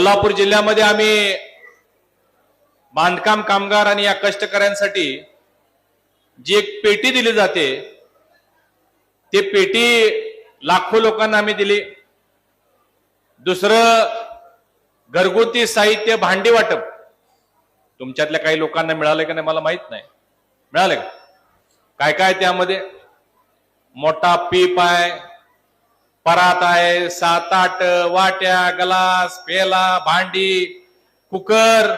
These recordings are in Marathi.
कोल्हापूर जिल्ह्यामध्ये आम्ही बांधकाम कामगार आणि या कष्टकऱ्यांसाठी जी एक पेटी दिली जाते ते पेटी लाखो लोकांना आम्ही दिली. दुसरं घरगुती साहित्य भांडी वाटप. तुमच्यातल्या काही लोकांना मिळालं का नाही मला माहीत नाही. मिळालं का? काय काय त्यामध्ये? मोठा पीप आहे परात आहे सात आठ वाट्या ग्लास पेला भांडी कुकर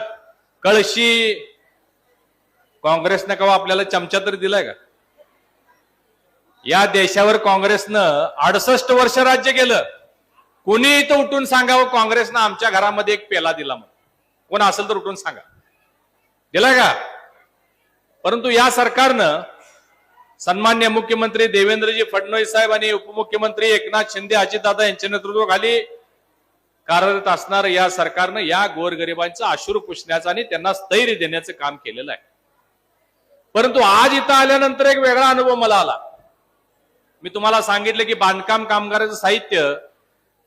कळशी. काँग्रेसनं कवा आपल्याला चमचा तरी दिलाय का? या देशावर काँग्रेसनं अडसष्ट वर्ष राज्य केलं. कोणी इथं उठून सांगावं काँग्रेसनं आमच्या घरामध्ये एक पेला दिला म्हणून? कोण असेल तर उठून सांगा. दिला का? परंतु या सरकारनं सन्मान्य मुख्यमंत्री देवेंद्रजी फडणवीस साहेब आणि उपमुख्यमंत्री एकनाथ शिंदे अजितदादा यांच्या नेतृत्वाखाली कार्यरत असणार या सरकारनं या गोरगरिबांचं अश्रू पुसण्याचं आणि त्यांना स्थैर्य देण्याचं काम केलेलं आहे. परंतु आज इथं आल्यानंतर एक वेगळा अनुभव मला आला. मी तुम्हाला सांगितलं की बांधकाम कामगाराचं साहित्य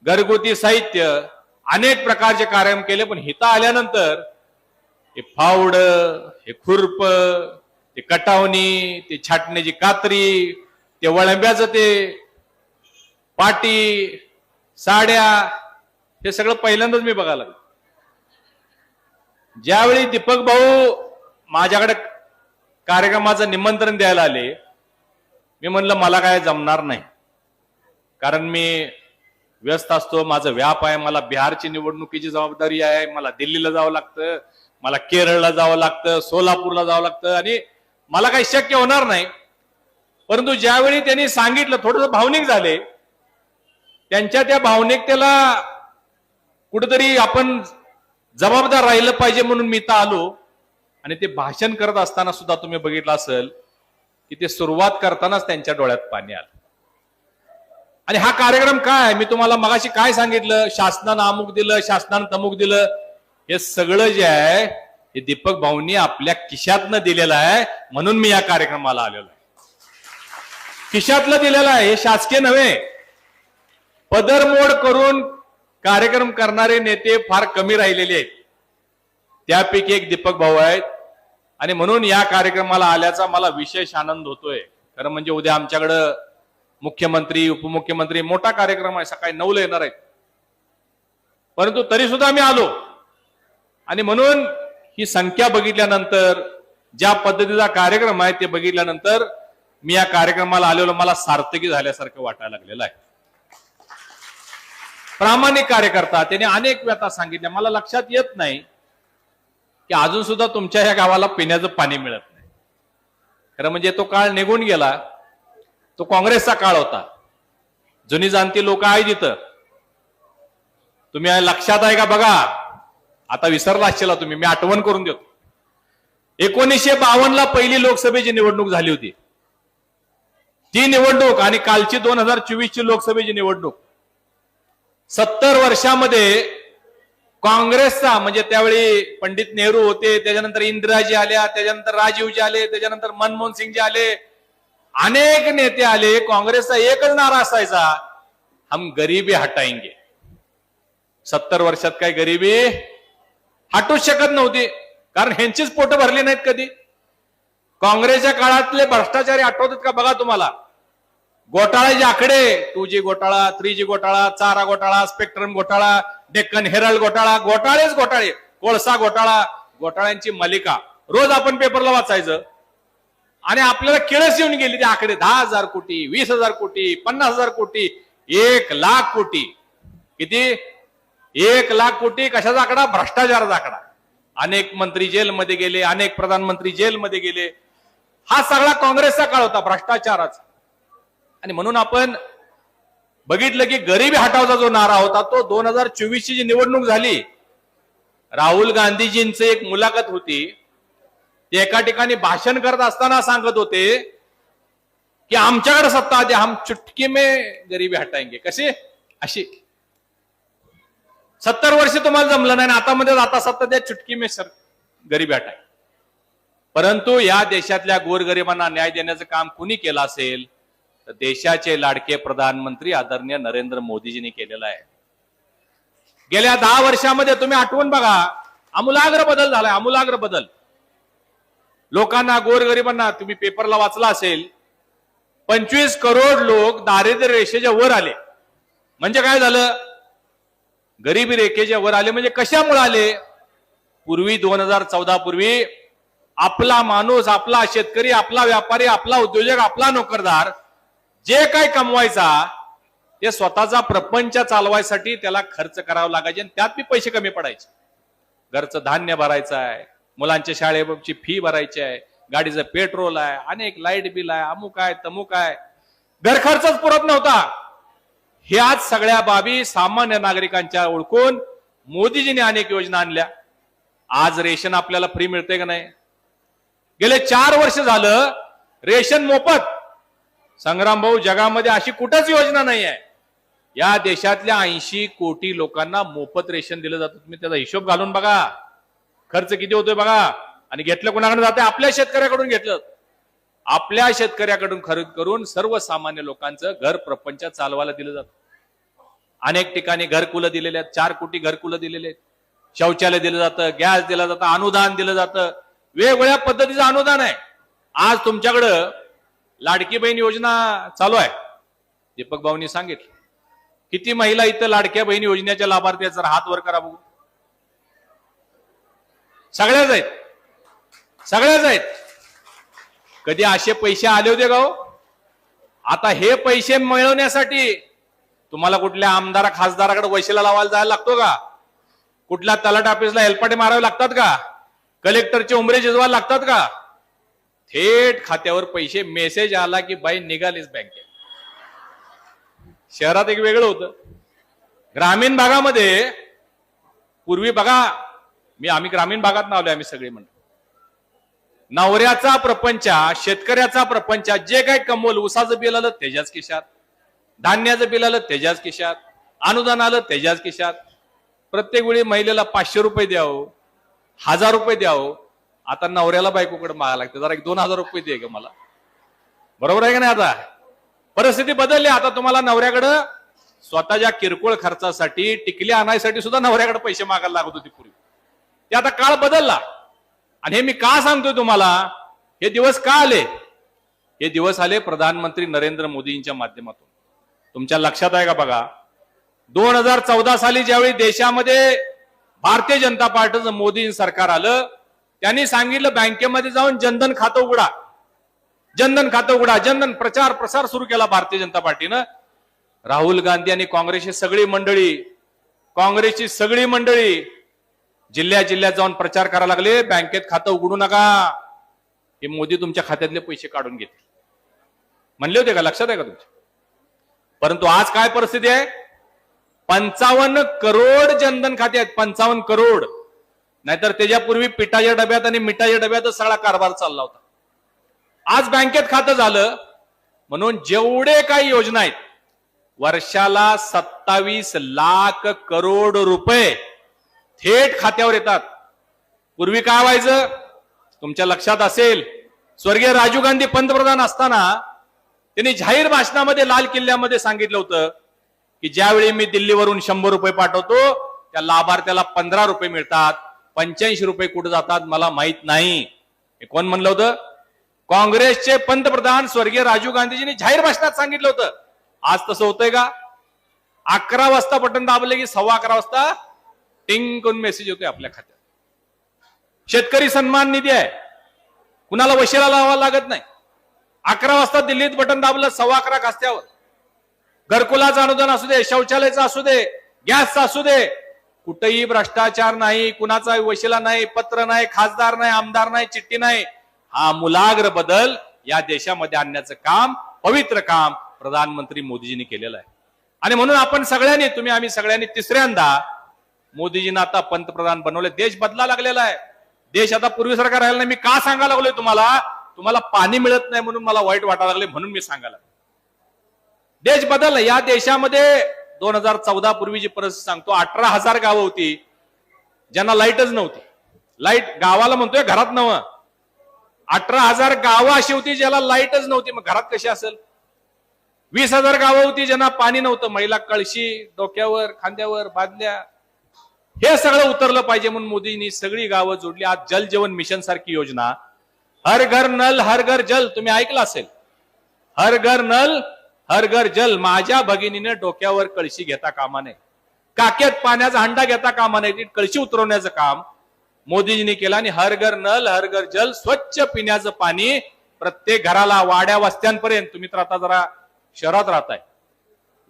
घरगुती साहित्य अनेक प्रकारचे कार्यक्रम केले पण इथं आल्यानंतर हे फावड हे खुरप ते कटावणी ते छाटण्याची कात्री ते वळंब्याचं ते पाटी साड्या हे सगळं पहिल्यांदाच मी बघायला लागलो. ज्यावेळी दीपक भाऊ माझ्याकडे कार्यक्रमाचं निमंत्रण द्यायला आले मी म्हणलं मला काय जमणार नाही. कारण मी व्यस्त असतो माझं व्याप आहे मला बिहारची निवडणुकीची जबाबदारी आहे मला दिल्लीला जावं लागतं मला केरळला जावं लागतं सोलापूरला जावं लागतं आणि मला काही शक्य होणार नाही. परंतु ज्यावेळी त्यांनी सांगितलं थोडस भावनिक झाले त्यांच्या त्या भावनिकतेला कुठेतरी आपण जबाबदार राहिलं पाहिजे म्हणून मी इथं आलो. आणि ते भाषण करत असताना सुद्धा तुम्ही बघितलं असेल की ते सुरुवात करतानाच त्यांच्या डोळ्यात पाणी आलं. आणि हा कार्यक्रम काय आहे? मी तुम्हाला मगाशी काय सांगितलं? शासनानं अमुक दिलं शासनानं तमुक दिलं. हे सगळं जे आहे हे दीपक भाऊंनी आपल्या किशातनं दिलेलं आहे म्हणून मी या कार्यक्रमाला आलेलो आहे. किशातलं दिलेलं आहे हे शासकीय नव्हे. पदरमोड करून कार्यक्रम करणारे नेते फार कमी राहिलेले आहेत. त्यापैकी एक दीपक भाऊ आहेत. आणि म्हणून या कार्यक्रमाला आल्याचा मला विशेष आनंद होतोय. खरं म्हणजे उद्या आमच्याकडं मुख्यमंत्री उपमुख्यमंत्री मोठा कार्यक्रम आहे सकाळी नऊला येणार आहेत. परंतु तरी सुद्धा आम्ही आलो. आणि म्हणून ही संख्या बघितल्यानंतर ज्या पद्धतीचा कार्यक्रम आहे ते बघितल्यानंतर मी या कार्यक्रमाला आलेलो मला सार्थकी झाल्यासारखं वाटायला लागलेलं आहे. प्रामाणिक कार्यकर्ता त्याने अनेक व्यथा सांगितल्या मला लक्षात येत नाही की अजून सुद्धा तुमच्या ह्या गावाला पिण्याचं पाणी मिळत नाही. खरं म्हणजे तो काळ निघून गेला. तो काँग्रेसचा काळ होता. जुनी जाणती लोक आहे तिथं तुम्ही लक्षात आहे का बघा? आता विसरला असशीला तुम्ही. मी आठवण करून देतो. एकोणीसशे बावन्नला पहिली लोकसभेची निवडणूक झाली होती. ती निवडणूक आणि कालची दोन हजार चोवीस ची लोकसभेची निवडणूक. सत्तर वर्षामध्ये काँग्रेसचा म्हणजे त्यावेळी पंडित नेहरू होते त्याच्यानंतर इंदिराजी आल्या त्याच्यानंतर राजीवजी आले त्याच्यानंतर मनमोहन सिंगजी आले. अनेक नेते आले काँग्रेसचा एकच नारा असायचा हम गरिबी हटाएंगे. सत्तर वर्षात काय गरिबी? हटूच शकत नव्हती. कारण ह्यांचीच पोट भरली नाहीत कधी. काँग्रेसच्या काळातले भ्रष्टाचारी आठवतात का बघा तुम्हाला? घोटाळ्याचे आकडे टू जी घोटाळा थ्री जी घोटाळा चारा घोटाळा स्पेक्ट्रम घोटाळा डेक्कन हेरल्ड घोटाळा घोटाळेच घोटाळे. कोळसा घोटाळा घोटाळ्यांची मालिका. रोज आपण पेपरला वाचायचं. आणि आपल्याला किळस येऊन गेली ते आकडे. दहा हजार कोटी वीस हजार कोटी पन्नास हजार कोटी एक लाख कोटी. किती? एक लाख कोटी कशाचा आकडा? भ्रष्टाचाराचा आकडा. अनेक मंत्री जेलमध्ये गेले अनेक प्रधानमंत्री जेलमध्ये गेले. हा सगळा काँग्रेसचा काळ होता भ्रष्टाचाराचा. आणि म्हणून आपण बघितलं की गरिबी हटावचा जो नारा होता तो दोन हजार चोवीस ची जी निवडणूक झाली राहुल गांधीजींचं एक मुलाखत होती. ते एका ठिकाणी भाषण करत असताना सांगत होते की आमच्याकडे सत्ता द्या हम चुटकी मे गरिबी हटाएंगे. कसे अशी. सत्तर वर्ष तुम्हाला जमलं नाही आणि आता मध्ये आता सत्ता द्या चुटकी मे सर. गरिबी आहे. परंतु या देशातल्या गोरगरिबांना न्याय देण्याचं काम कुणी केलं असेल तर देशाचे लाडके प्रधानमंत्री आदरणीय नरेंद्र मोदीजींनी केलेलं आहे. गेल्या दहा वर्षामध्ये तुम्ही आठवून बघा आमूलाग्र बदल झालाय आमूलाग्र बदल. लोकांना गोरगरिबांना तुम्ही पेपरला वाचला असेल पंचवीस करोड लोक दारिद्र्य रेषेच्या वर आले. म्हणजे काय झालं? गरिबी रेखेच्या वर आले म्हणजे कशामुळे आले? पूर्वी दोन हजार चौदा पूर्वी आपला माणूस आपला शेतकरी आपला व्यापारी आपला उद्योजक आपला नोकरदार जे काय कमवायचा ते स्वतःचा प्रपंच चालवायसाठी त्याला खर्च करावा लागायचे आणि त्यात बी पैसे कमी पडायचे. घरचं धान्य भरायचं आहे मुलांच्या शाळेची फी भरायची आहे गाडीचं पेट्रोल आहे अनेक लाइट बिल आहे अमुक आहे तमुक आहे. घर खर्चच पुरत नव्हता. ह्याच सगळ्या बाबी सामान्य नागरिकांच्या ओळखून मोदीजींनी अनेक योजना आणल्या. आज रेशन आपल्याला फ्री मिळते का नाही? गेले चार वर्ष झालं रेशन मोफत. संग्राम भाऊ जगामध्ये अशी कुठंच योजना नाही आहे या देशातल्या ऐंशी कोटी लोकांना मोफत रेशन दिलं जातं. तुम्ही त्याचा हिशोब घालून बघा. खर्च किती होतोय बघा. आणि घेतलं कोणाकडे जाते आपल्या शेतकऱ्याकडून घेतलं. आपल्या शेतकऱ्याकडून खरेदी करून सर्वसामान्य लोकांचं घर प्रपंच चालवायला दिलं जातं. अनेक ठिकाणी घरकुलं दिलेले आहेत चार कोटी घरकुलं दिलेले आहेत. शौचालय दिलं जातं गॅस दिलं जातं अनुदान दिलं जातं. वेगवेगळ्या पद्धतीचं अनुदान आहे. आज तुमच्याकडं लाडकी बहीण योजना चालू आहे. दीपक भाऊनी सांगितलं. किती महिला इथं लाडक्या बहीण योजनेच्या लाभार्थ्याचा हात वर करा बघू. सगळ्याच आहेत. सगळ्याच आहेत. कधी असे पैसे आले होते गाव हो? आता हे पैसे मिळवण्यासाठी तुम्हाला कुठल्या आमदारा खासदाराकडे वैशिला लावायला जायला लागतो का? कुठल्या तलाट ऑफिसला हेलपाटे मारावे लागतात का? कलेक्टरचे उमरे जिजवायला लागतात का? थेट खात्यावर पैसे मेसेज आला की बाई निघालीच बँकेत शहरात एक वेगळं होतं. ग्रामीण भागामध्ये पूर्वी बघा मी आम्ही ग्रामीण भागात नावले आम्ही सगळे म्हणतो. नवऱ्याचा प्रपंच शेतकऱ्याचा प्रपंच जे काय कमवलं उसाचं बिल आलं त्याच्याच खिशात. धान्याचं बिल आलं त्याच्याच खिशात. अनुदान आलं त्याच्याच खिशात. प्रत्येक वेळी महिलेला पाचशे रुपये द्यावं हजार रुपये द्यावं. आता नवऱ्याला बायकोकडे मागा लागते. जरा एक दोन हजार रुपये दे ग मला. बरोबर आहे का नाही आता? परिस्थिती बदलली. आता तुम्हाला नवऱ्याकडं स्वतःच्या किरकोळ खर्चासाठी टिकल्या आणायसाठी सुद्धा नवऱ्याकडे पैसे मागायला लागत होते पूर्वी. ते आता काळ बदलला. आणि हे मी का सांगतोय तुम्हाला? हे दिवस का आले? हे दिवस आले प्रधानमंत्री नरेंद्र मोदींच्या माध्यमातून. तुमच्या लक्षात आहे का बघा? दोन हजार चौदा साली ज्यावेळी देशामध्ये भारतीय जनता पार्टीचं मोदी सरकार आलं त्यांनी सांगितलं बँकेमध्ये जाऊन जनधन खातं उघडा. जनधन खातं उघडा. जनधन प्रचार प्रसार सुरू केला भारतीय जनता पार्टीनं. राहुल गांधी आणि काँग्रेसची सगळी मंडळी काँग्रेसची सगळी मंडळी जिल्ह्या जिल्ह्यात जाऊन प्रचार करायला लागले. बँकेत खातं उघडू नका. हे मोदी तुमच्या खात्यातले पैसे काढून घेतील. म्हणले होते का? लक्षात आहे का तुमच्या परंतु आज काय परिस्थिती आहे? पंचावन्न करोड जनधन खाते आहेत. पंचावन्न करोड. नाहीतर त्याच्यापूर्वी पिठाच्या डब्यात आणि मिठाच्या डब्यातच सगळा कारभार चालला होता. आज बँकेत खातं झालं. म्हणून जेवढे काही योजना आहेत वर्षाला सत्तावीस लाख करोड रुपये थेट खात्यावर येतात. पूर्वी काय व्हायचं? तुमच्या लक्षात असेल स्वर्गीय राजीव गांधी पंतप्रधान असताना त्यांनी जाहीर भाषणामध्ये लाल किल्ल्यामध्ये सांगितलं होतं की ज्यावेळी मी दिल्लीवरून शंभर रुपये पाठवतो त्या लाभार्थ्याला पंधरा रुपये मिळतात. पंच्याऐंशी रुपये कुठे जातात मला माहीत नाही. हे कोण म्हणलं होतं? काँग्रेसचे पंतप्रधान स्वर्गीय राजीव गांधीजींनी जाहीर भाषणात सांगितलं होतं. आज तसं होतंय का? अकरा वाजता बटन दाबले की सव्वा अकरा वाजता टिंग करून मेसेज येतोय आपल्या खात्यात. शेतकरी सन्मान निधी आहे. कुणाला वशिला लावा लागत नाही. अकरा वाजता दिल्लीत बटन दाबलं सव्वा अकरा खास्त्यावर घरकुलाचं अनुदान असू दे शौचालयाचं असू दे गॅसचं असू दे कुठेही भ्रष्टाचार नाही कुणाचा वशिला नाही पत्र नाही खासदार नाही आमदार नाही चिठ्ठी नाही. हा मुलाग्र बदल या देशामध्ये आणण्याचं काम पवित्र काम प्रधानमंत्री मोदीजींनी केलेलं आहे. आणि म्हणून आपण सगळ्यांनी तुम्ही आम्ही सगळ्यांनी तिसऱ्यांदा मोदीजींना आता पंतप्रधान बनवले. देश बदला लागलेला आहे. देश आता पूर्वीसारखा राहिला नाही. मी का सांगायला लागलोय तुम्हाला? तुम्हाला पाणी मिळत नाही म्हणून मला वाईट वाटायला लागले म्हणून मी सांगायला देश बदलला. या देशामध्ये दोन हजार चौदा पूर्वीची परिस्थिती सांगतो अठरा हजार गावं होती. ज्यांना लाईटच नव्हती. लाइट गावाला म्हणतोय घरात नव अठरा हजार गावं अशी होती ज्याला लाईटच नव्हती. मग घरात कशी असेल? वीस हजार गावं होती ज्यांना पाणी नव्हतं. महिला कळशी डोक्यावर खांद्यावर बादल्या हे सगळं उतरलं पाहिजे म्हणून मोदींनी सगळी गावं जोडली. आज जल जीवन मिशन सारखी योजना. हर घर नल हर घर जल. तुम्ही ऐकलं असेल? हर घर नल हर घर जल. माझ्या भगिनीने डोक्यावर कळशी घेता कामा नये. काक्यात पाण्याचा हंडा घेता कामा नये. ती कळशी उतरवण्याचं काम मोदीजींनी केलं आणि हर घर नल हर घर जल स्वच्छ पिण्याचं पाणी प्रत्येक घराला वाड्या वस्त्यांपर्यंत. तुम्ही तर आता जरा शहरात राहताय.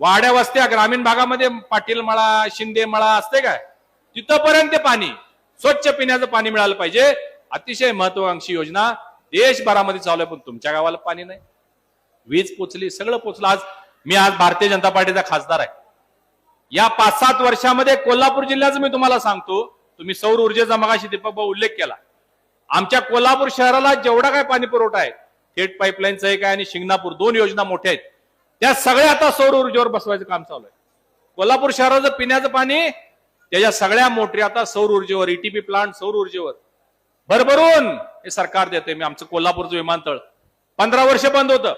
वाड्या वस्त्या ग्रामीण भागामध्ये पाटील मळा शिंदे मळा असते काय? तिथपर्यंत ते पाणी स्वच्छ पिण्याचं पाणी मिळालं पाहिजे. अतिशय महत्वाकांक्षी योजना. देशभरामध्ये चालू आहे पण तुमच्या गावाला पाणी नाही. वीज पोचली सगळं पोचलं. आज मी आज भारतीय जनता पार्टीचा खासदार आहे. या पाच सात वर्षामध्ये कोल्हापूर जिल्ह्याचं मी तुम्हाला सांगतो. तुम्ही सौर ऊर्जेचा मगाशी दीपक भाऊ उल्लेख केला. आमच्या कोल्हापूर शहराला जेवढा काय पाणी पुरवठा आहे थेट पाईपलाईनचा एक आहे आणि शिंगणापूर दोन योजना मोठ्या आहेत. त्या सगळ्या आता सौर ऊर्जेवर बसवायचं काम चालू आहे. कोल्हापूर शहराचं पिण्याचं पाणी त्याच्या सगळ्या मोटरी आता सौर ऊर्जेवर ईटीपी प्लांट सौर ऊर्जेवर. भरभरून हे सरकार देते मी आमचं कोल्हापूरचं विमानतळ. पंधरा वर्ष बंद होतं.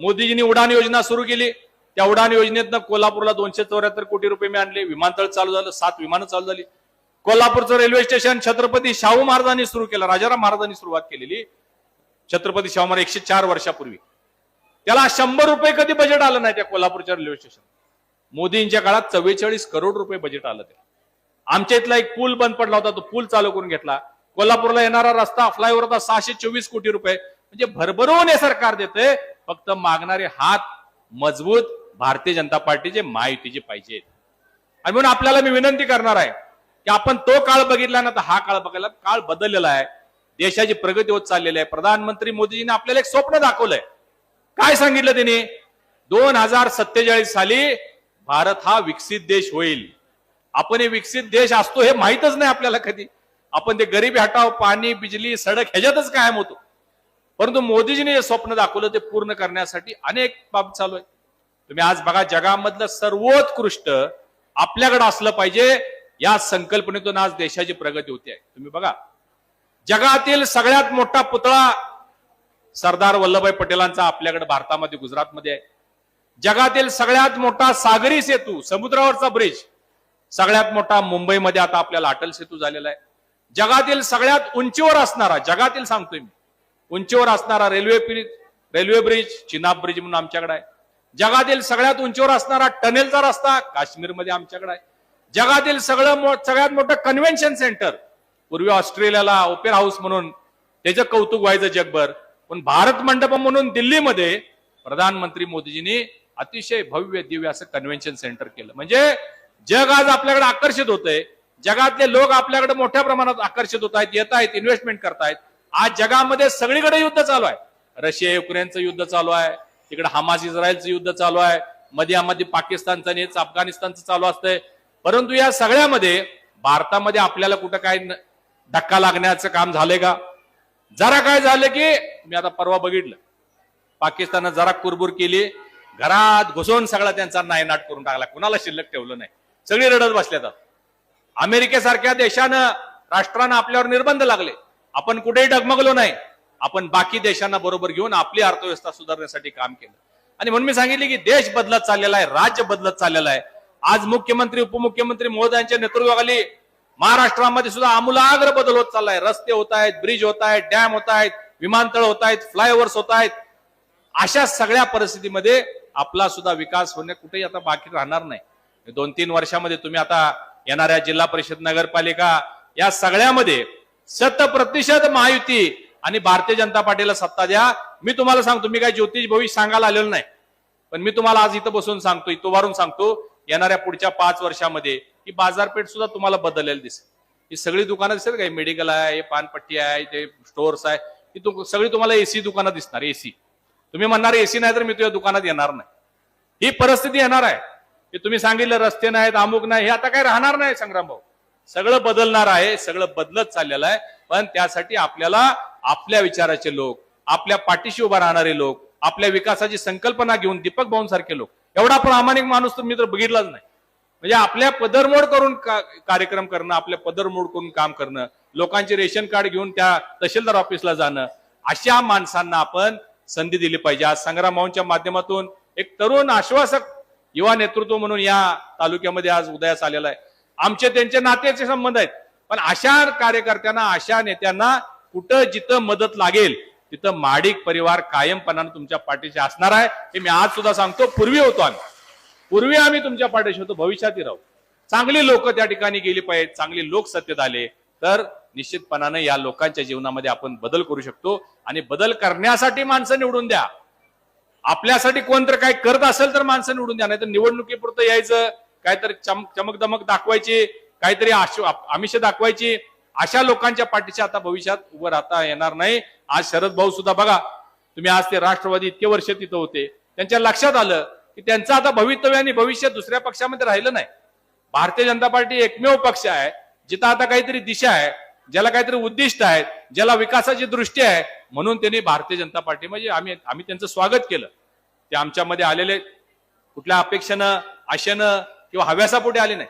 मोदीजींनी उडान योजना सुरू केली. त्या उडान योजनेतनं कोल्हापूरला दोनशे चौऱ्याहत्तर कोटी रुपये मी आणले. विमानतळ चालू झालं. सात विमानं चालू झाली. कोल्हापूरचं रेल्वे स्टेशन छत्रपती शाहू महाराजांनी सुरू केलं. राजाराम महाराजांनी सुरुवात केलेली छत्रपती शाहू महाराज एकशे चार वर्षापूर्वी. त्याला शंभर रुपये कधी बजेट आलं नाही त्या कोल्हापूरच्या रेल्वे स्टेशन मोदींच्या काळात चव्वेचाळीस करोड रुपये बजेट आलं ते आमच्या इथला एक पूल बंद पडला होता तो पूल चालू करून घेतला. कोल्हापूरला येणारा रस्ता फ्लायओव्हर होता सहाशे चोवीस कोटी रुपये. म्हणजे भरभरून हे सरकार देते फक्त मागणारे हात मजबूत भारतीय जनता पार्टीचे महायुतीचे पाहिजेत. आणि म्हणून आपल्याला मी विनंती करणार आहे की आपण तो काळ बघितला ना तर हा काळ बघायला काळ बदललेला आहे. देशाची प्रगती होत चाललेली आहे. प्रधानमंत्री मोदीजींनी आपल्याला एक स्वप्न दाखवलंय. काय सांगितलं त्यांनी? दोन हजार सत्तेचाळीस साली भारत हा विकसित देश होईल. आपण हे विकसित देश असतो हे माहीतच नाही आपल्याला कधी. आपण ते गरीबी हटाव पाणी बिजली सडक ह्याच्यातच कायम होतो. परंतु मोदीजींनी जे स्वप्न दाखवलं ते पूर्ण करण्यासाठी अनेक बाब चालू आहे तुम्ही आज बघा जगामधलं सर्वोत्कृष्ट आपल्याकडे असलं पाहिजे या संकल्पनेतून आज देशाची प्रगती होते. आहे तुम्ही बघा जगातील सगळ्यात मोठा पुतळा सरदार वल्लभभाई पटेलांचा आपल्याकडे भारतामध्ये गुजरातमध्ये आहे. जगातील सगळ्यात मोठा सागरी सेतू समुद्रावरचा ब्रिज सगळ्यात मोठा मुंबईमध्ये आता आपल्याला अटल सेतू झालेला आहे. जगातील सगळ्यात उंचीवर असणारा जगातील सांगतोय मी उंचीवर असणारा railway bridge railway bridge Chenab bridge म्हणून आमच्याकडे आहे. जगातील सगळ्यात उंचीवर असणारा टनेलचा रस्ता काश्मीरमध्ये आमच्याकडे आहे. जगातील सगळं सगळ्यात मोठं कन्व्हेन्शन सेंटर पूर्वी ऑस्ट्रेलियाला ओपेरा हाऊस म्हणून त्याचं कौतुक व्हायचं जगभर. पण भारत मंडपम म्हणून दिल्लीमध्ये प्रधानमंत्री मोदीजींनी अतिशय भव्य दिव्य असं कन्व्हेन्शन सेंटर केलं. म्हणजे जग आज आपल्याकडे आकर्षित होतंय. जगातले लोक आपल्याकडे मोठ्या प्रमाणात आकर्षित होत आहेत येत आहेत इन्व्हेस्टमेंट करतायत. आज जगामध्ये सगळीकडे युद्ध चालू आहे. रशिया युक्रेनचं युद्ध चालू आहे. तिकडे हमास इस्रायलचं युद्ध चालू आहे. मध्यामध्ये पाकिस्तानचं आणि अफगाणिस्तानचं चालू असतंय. परंतु या सगळ्यामध्ये भारतामध्ये आपल्याला कुठं काय धक्का लागण्याचं काम झालंय का? जरा काय झालं की मी आता परवा बघितलं. पाकिस्ताननं जरा कुरबुर केली. घरात घुसून सगळा त्यांचा नायनाट करून टाकला. कुणाला शिल्लक ठेवलं नाही. सगळी रडत बसल्यात. अमेरिकेसारख्या देशानं राष्ट्रानं आपल्यावर निर्बंध लागले. आपण कुठेही डगमगलो नाही. आपण बाकी देशांना बरोबर घेऊन आपली अर्थव्यवस्था सुधारण्यासाठी काम केलं. आणि म्हणून मी सांगितले की देश बदलत चाललेला आहे राज्य बदलत चाललेला आहे. आज मुख्यमंत्री उपमुख्यमंत्री महोदयांच्या नेतृत्वाखाली महाराष्ट्रामध्ये सुद्धा आमूलाग्र बदल होत चाललाय. रस्ते होत आहेत ब्रिज होत आहेत डॅम होत आहेत विमानतळ होत आहेत फ्लायओव्हर्स होत आहेत. अशा सगळ्या परिस्थितीमध्ये आपला सुद्धा विकास होणे कुठेही आता बाकी राहणार नाही. दोन तीन वर्षामध्ये तुम्ही आता येणाऱ्या जिल्हा परिषद नगरपालिका या सगळ्यामध्ये शत प्रतिशत महायुती आणि भारतीय जनता पार्टीला सत्ता द्या. मी तुम्हाला सांगतो मी काय ज्योतिष भविष्य सांगायला आलेलो नाही. पण मी तुम्हाला आज इथं बसून सांगतो इथं वारून सांगतो येणाऱ्या पुढच्या पाच वर्षामध्ये ही बाजारपेठ सुद्धा तुम्हाला बदललेली दिसेल. ही सगळी दुकानं दिसेल काय मेडिकल आहे पानपट्टी आहे ते स्टोअर्स आहे. ही तु- सगळी तुम्हाला एसी दुकानं दिसणार एसी तुम्ही म्हणणार एसी नाही तर मी तुझ्या दुकानात येणार नाही. ही परिस्थिती येणार आहे. की तुम्ही सांगितलं रस्ते नाहीत अमुक नाही हे आता काही राहणार नाही संग्राम भाऊ. सगळं बदलणार आहे सगळं बदलत चाललेलं आहे पण त्यासाठी आपल्याला आपल्या विचाराचे लोक आपल्या पाठीशी उभा राहणारे लोक आपल्या विकासाची संकल्पना घेऊन दीपक भाऊन सारखे लोक. एवढा प्रामाणिक माणूस तर मी तर बघितलाच नाही. म्हणजे आपल्या पदरमोड करून का- कार्यक्रम करणं आपल्या पदरमोड करून काम करणं लोकांचे रेशन कार्ड घेऊन त्या तहसीलदार ऑफिसला जाणं अशा माणसांना आपण संधी दिली पाहिजे. आज संग्राम भाऊंच्या माध्यमातून एक तरुण आश्वासक युवा नेतृत्व म्हणून या तालुक्यामध्ये आज उदयास आलेला आहे. आमचे त्यांचे नात्याचे संबंध आहेत. पण अशा कार्यकर्त्यांना अशा नेत्यांना कुठं जिथं मदत लागेल तिथं माडिक परिवार कायमपणानं तुमच्या पाठीशी असणार आहे हे मी आज सुद्धा सांगतो. पूर्वी होतो आम्ही. पूर्वी आम्ही तुमच्या पाठीशी होतो. भविष्यातही राहू. चांगली लोक त्या ठिकाणी गेली पाहिजेत चांगली लोक सत्तेत आले तर निश्चितपणानं या लोकांच्या जीवनामध्ये आपण बदल करू शकतो. आणि बदल करण्यासाठी माणसं निवडून द्या. आपल्यासाठी कोण तर काय करत असेल तर माणसं निवडून द्या नाही तर निवडणुकीपुरतं यायचं काहीतरी चम चमक दमक दाखवायची काहीतरी आमिष दाखवायची अशा लोकांच्या पाठीशी आता भविष्यात उभं राहता येणार नाही. आज शरद भाऊ सुद्धा बघा तुम्ही आज ते राष्ट्रवादी इतके वर्ष तिथं होते. त्यांच्या लक्षात आलं की त्यांचं आता भवितव्य आणि भविष्य दुसऱ्या पक्षामध्ये राहिलं नाही. भारतीय जनता पार्टी एकमेव पक्ष आहे जिथं आता काहीतरी दिशा आहे. ज्याला काहीतरी उद्दिष्ट आहे ज्याला विकासाची दृष्टी आहे म्हणून त्यांनी भारतीय जनता पार्टी म्हणजे आम्ही आम्ही त्यांचं स्वागत केलं. ते आमच्यामध्ये आलेले कुठल्या अपेक्षेनं आशेनं किंवा हव्यासापोटी आले नाही.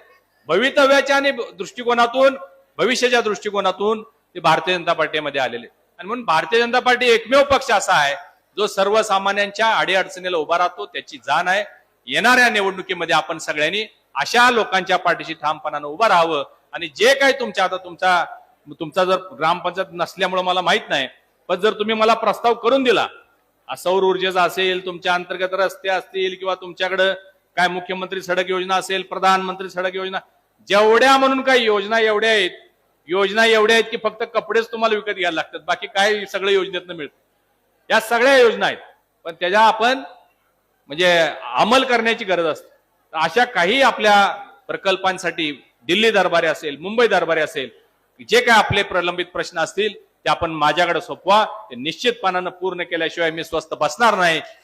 भवितव्याच्या आणि दृष्टिकोनातून भविष्याच्या दृष्टिकोनातून ते भारतीय जनता पार्टीमध्ये आलेले. आणि म्हणून भारतीय जनता पार्टी एकमेव पक्ष असा आहे जो सर्वसामान्यांच्या अडीअडचणीला उभा राहतो त्याची जाण आहे. येणाऱ्या निवडणुकीमध्ये आपण सगळ्यांनी अशा लोकांच्या पाठीशी ठामपणानं उभं राहावं. आणि जे काही तुमच्या आता तुमचा तुमचा जर ग्रामपंचायत नसल्यामुळे मला माहीत नाही पण जर तुम्ही मला प्रस्ताव करून दिला सौर ऊर्जेचा असेल तुमच्या अंतर्गत रस्ते असतील किंवा तुमच्याकडं काय मुख्यमंत्री सडक योजना असेल प्रधानमंत्री सडक योजना जेवढ्या म्हणून काही योजना एवढ्या आहेत योजना एवढ्या आहेत की फक्त कपडेच तुम्हाला विकत घ्यायला लागतात बाकी काय सगळं योजनेतनं मिळतं. या सगळ्या योजना आहेत पण त्याच्या आपण म्हणजे अंमल करण्याची गरज असते. तर अशा काही आपल्या प्रकल्पांसाठी दिल्ली दरबारी असेल मुंबई दरबारी असेल जे काय आपले प्रलंबित प्रश्न असतील ते आपण माझ्याकडे सोपवा. ते निश्चितपणानं पूर्ण केल्याशिवाय मी स्वस्त बसणार नाही.